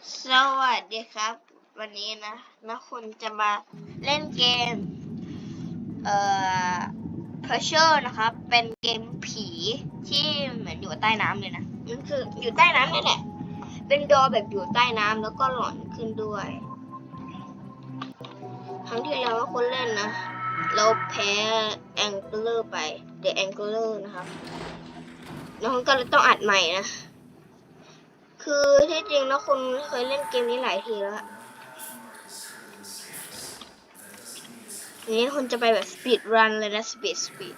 สวัสดีครับ วันนี้นะนักคุณจะมาเล่นเกม เอ่อ Pressure นะครับ เป็นเกมผีที่เหมือนอยู่ใต้น้ำเลยนะมันคืออยู่ใต้น้ำนี่แหละ เป็นดอแบบอยู่ใต้น้ำแล้วก็หลอนขึ้นด้วย ครั้งที่แล้วว่าคนเล่นนะ เราแพ้ Angler ไป The Angler นะครับแล้วคุณก็เลยต้องอัดใหม่นะ คือที่จริงนะคุณเคยเล่นเกมนี้หลายทีแล้วทีนี้คุณจะไปแบบสปีดรันเลยนะสปีดสปีด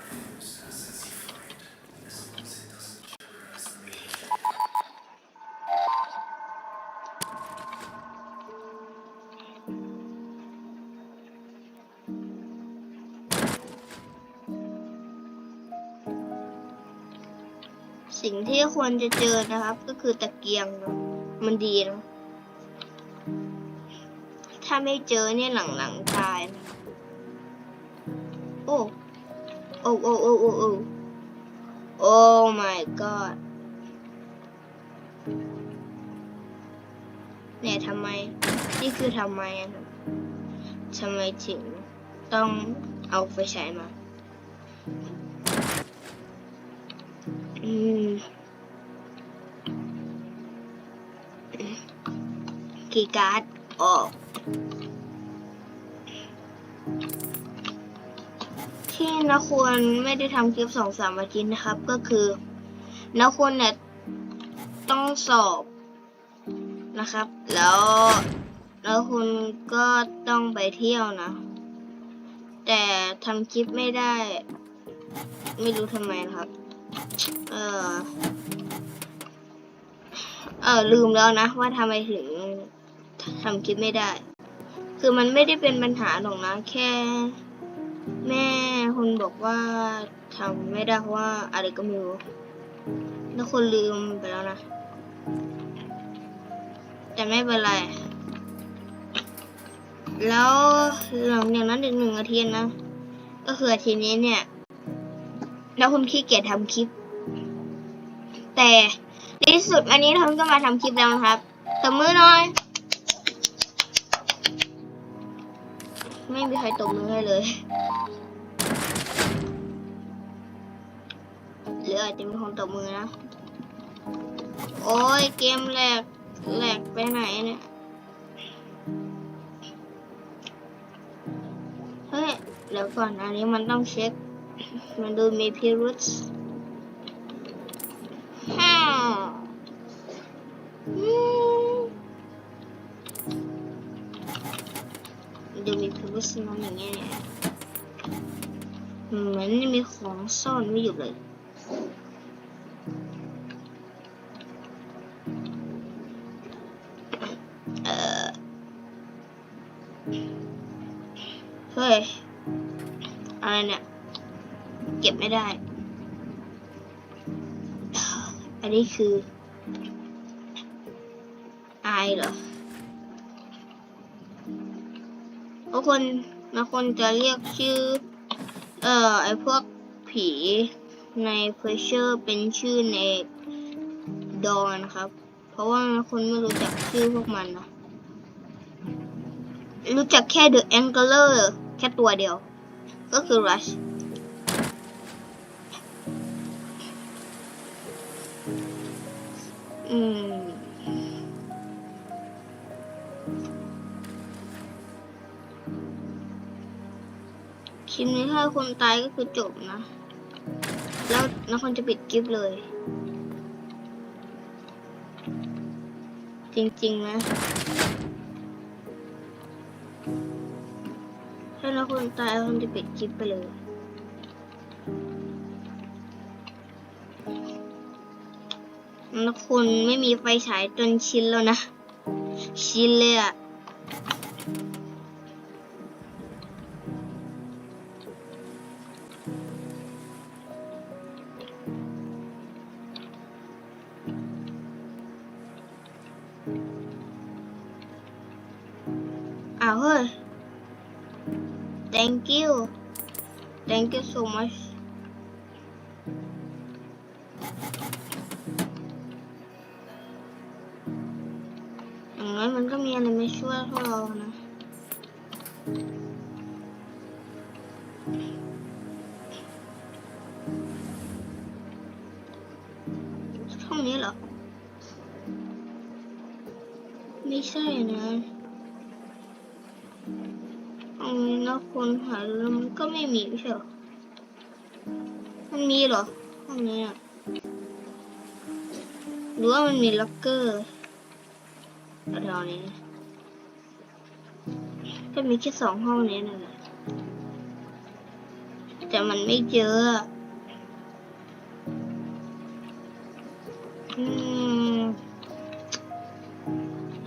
สิ่งที่ควรจะเจอนะครับ ก็คือตะเกียงมันดีนะถ้าไม่เจอเนี่ยหลังๆตายนะโอ้โอ้โอ้โอ้โอ้โอ้โอ้ my god เนี่ยทำไม นี่คือทำไมอะทำไมถึงต้องเอาไฟฉายมา อืมคีการ์ดออกที่นักควรไม่ได้ทำคลิปสองสามอาทิตย์นะครับ ก็คือนักควรเนี่ยต้องสอบนะครับ แล้วแล้วคุณก็ต้องไปเที่ยวนะ แต่ทำคลิปไม่ได้ ไม่รู้ทำไมนะครับ เออ เออลืมแล้วนะว่าทำไมถึงทำคลิปไม่ได้ คือมันไม่ได้เป็นปัญหาหรอกนะ แค่ แม่คุณบอกว่าทำไม่ได้เพราะว่าอะไรก็ไม่รู้แล้วคนลืมไปแล้วนะ แต่ไม่เป็นไร แล้วหลังจากนั้นอีกหนึ่งอาทิตย์นะ ก็คืออาทิตย์นี้เนี่ย แล้วคุณขี้เกียจทำคลิป แต่ในที่สุดวันนี้ทอมก็มาทำคลิปแล้วนะครับตบมือหน่อย ไม่มีใครตบมือให้เลย หรืออาจจะมีคนตบมือนะ โอ้ยเกมแหลกแหลกไปไหนเนี่ยเฮ้ยเดี๋ยวก่อนอันนี้มันต้องเช็ค มันดูมีพิรุษฮ่าดูมีพิรุษมันอย่างเงี้ยเหมือนมีของซ่อนไว้อยู่เลย ไม่ได้ อันนี้คืออเหรอทุกคนบางคนจะเรียกชื่อ เอ่อ ไอพวกผีใน Pressure เป็นชื่อในดอนครับ เพราะว่าคนไม่รู้จักชื่อพวกมันนะ รู้จักแค่ The Angler แค่ตัวเดียว ก็คือ Rush อืม คลิปนี้ถ้าคนตายก็คือจบนะ แล้วนักคนจะปิดคลิปเลย จริงๆนะถ้านักคนตายคนจะปิดคลิปไปเลย คุณไม่มีไฟฉายจนชินแล้วนะ ชินเลยอะอ้าวเฮ้ย thank you thank you so much ห้องนี้เหรอ ไม่ใช่นะห้องนี้นะคนหายแล้วมันก็ไม่มีไม่ใช่หรอมันมีเหรอห้องนี้อะหรือว่ามันมีล็อกเกอร์แถวๆนี้ก็มีแค่สองห้องนี้นั่นแหละ แต่มันไม่เจอ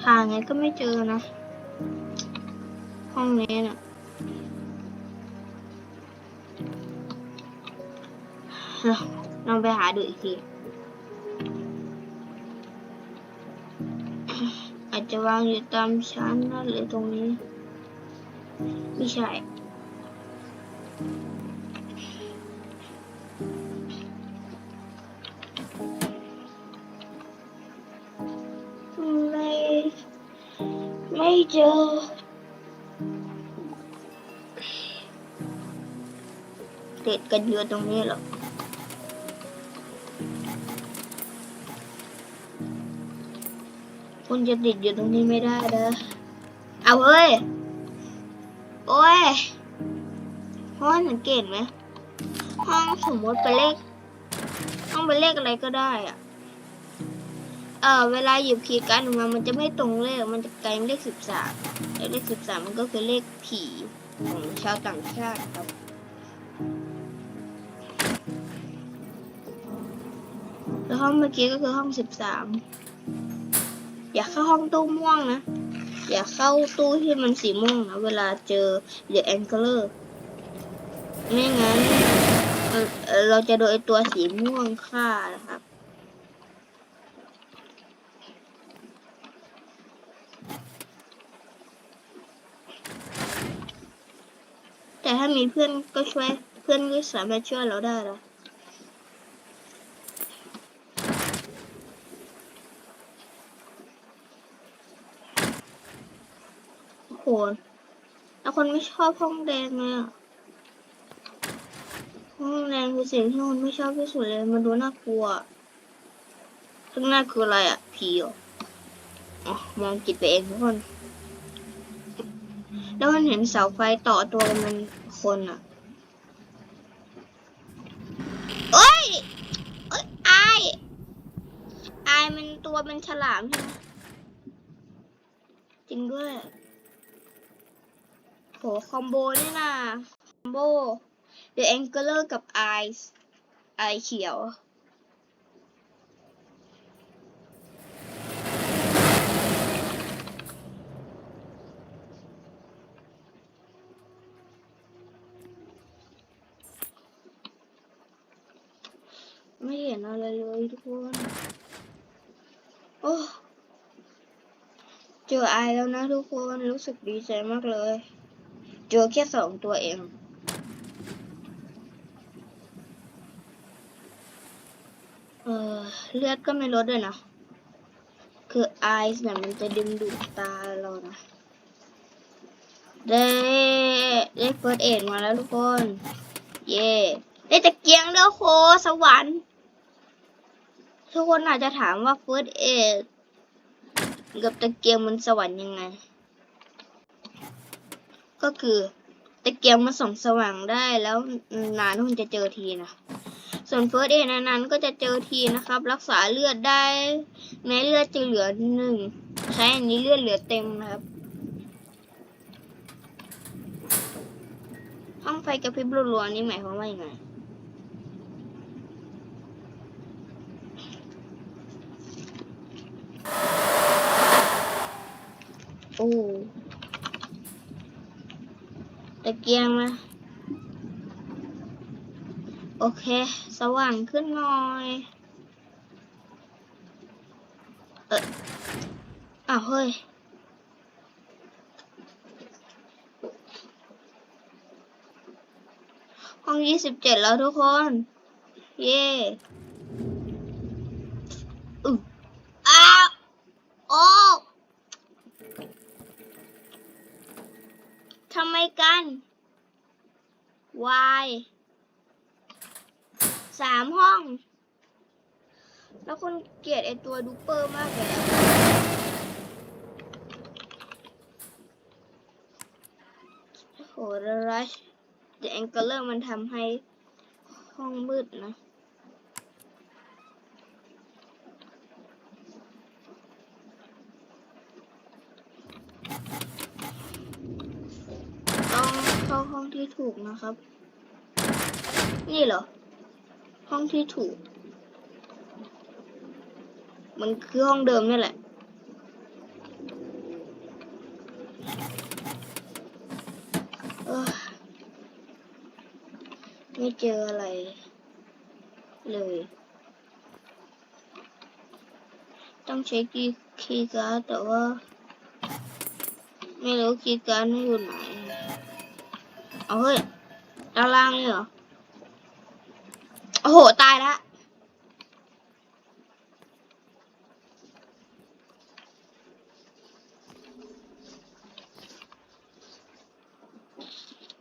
หาไงก็ไม่เจอนะ ห้องนี้น่ะลองไปหาดูอีกที อาจจะวางอยู่ตามชั้นนั่นหรือตรงนี้ ไม่ใช่ ไม่เจอติดกันอยู่ตรงนี้หรอคุณจะติดอยู่ตรงนี้ไม่ได้เด้อเอาเฮ้ย โอ้ยห้องสังเกตไหม ห้องสมมติเป็นเลข ห้องเป็นเลขอะไรก็ได้อะ เออเวลาหยิบคีย์การ์ดออกมา มันจะไม่ตรงเลข มันจะกลายเป็นเลขสิบสามเลขสิบสามมันก็คือเลขผีของชาวต่างชาติครับแล้วห้องเมื่อกี้ก็คือห้องสิบสามอย่าเข้าห้องตู้ม่วงนะ อย่าเข้าตู้ที่มันสีม่วงนะ เวลาเจอเดอะแองเกิลไม่งั้น เราจะโดนตัวสีม่วงฆ่านะครับ แต่ถ้ามีเพื่อนก็ช่วยเพื่อนก็สามารถช่วยเราได้นะโหแล้วคนไม่ชอบห้องแดงเลยอะห้องแดงคือสิ่งที่คนไม่ชอบที่สุดเลย มันดูน่ากลัวข้างหน้าคืออะไรอะ ผีออ๋อมองจิตไปเองทุกคน แล้วมันเห็นเสาไฟต่อตัวมันคนอะเอ้ยเอ้ยอายอายมันตัวเป็นฉลามใช่ไหมจริงด้วยโหคอมโบนี่นะคอมโบ The Angler กับ Eyes ไอเขียว ไม่เห็นอะไรเลยทุกคน โอ้เจอไอแล้วนะทุกคนรู้สึกดีใจมากเลย เจอแค่สองตัวเอง เออเลือดก็ไม่ลดด้วยนะ คือไอซ์เนี่ยมันจะดึงดูดตาเรานะได้ได้เฟิร์สเอ็ดมาแล้วทุกคน เย่ได้ตะเกียงแล้วโคสวรรค์ ทุกคนอาจจะถามว่าเฟิร์สเอ็ดกับตะเกียงมันสวรรค์ยังไง ก็คือตะเกียงมันส่องสว่างได้แล้วนานๆมันจะเจอทีนะ ส่วนเฟิร์สเอนั้นก็จะเจอทีนะครับ รักษาเลือดได้ แม้เลือดจะเหลือหนึ่งใช้อันนี้เลือดเหลือเต็มนะครับห้องไฟกระพริบรัวๆนี่หมายความว่ายังไง อ้ตะเกียงนะโอเค สว่างขึ้นหน่อย เอออ้าวเฮ้ย ห้องยี่สิบเจ็ดแล้วทุกคน เย่อืออ้าวโอ้ กัน Y สามห้อง แล้วคน เกลียดไอตัวดูเปอร์มากเลยอะโหรัชแต่แองเกลเลอร์มันทำให้ห้องมืดนะต้องเข้าห้องที่ถูกนะครับ นี่เหรอ ห้องที่ถูก มันคือห้องเดิมนี่แหละ ไม่เจออะไร เลยต้องใช้กีย์คีย์การ์ดแต่ว่า ไม่รู้คีย์การ์ดอยู่ไหนเอาเฮ้ยด้านล่างนี่เหรอ โอ้โห ตายและ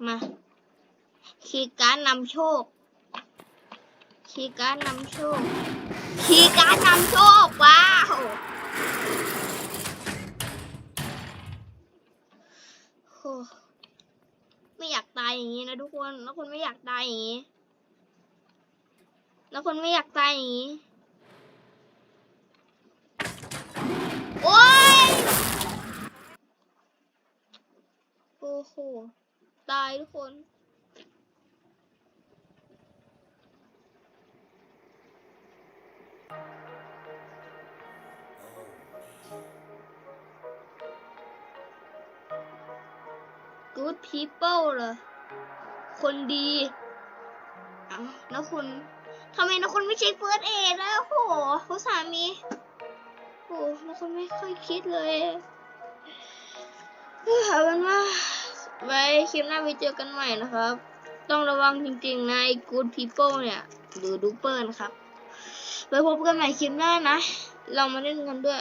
มาคีการ์ดนำโชคคีการ์ดนำโชคคีการ์ดนำโชค ว้าวโอ้ไม่อยากตายอย่างนี้นะทุกคน แล้วคนไม่อยากตายอย่างนี้ แล้วคนไม่อยากตายอย่างนี้ โอ้ย โอ้โห ตายทุกคน good people เหรอ คนดีเอ้าแล้วคุณทำไมนะคุณไม่ใช่ first aid แล้วโหเขาสามีโหแล้วคุณไม่ค่อยคิดเลยเอาเป็นว่า ไว้คลิปหน้าไปเจอกันใหม่นะครับ ต้องระวังจริงๆนะไอ้ good people เนี่ย หรือดูเปอร์นะครับ ไว้พบกันใหม่คลิปหน้านะ เรามาเล่นกันด้วย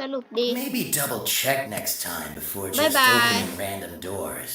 สนุกดี Maybe double check next time before just Bye-bye. opening random doors.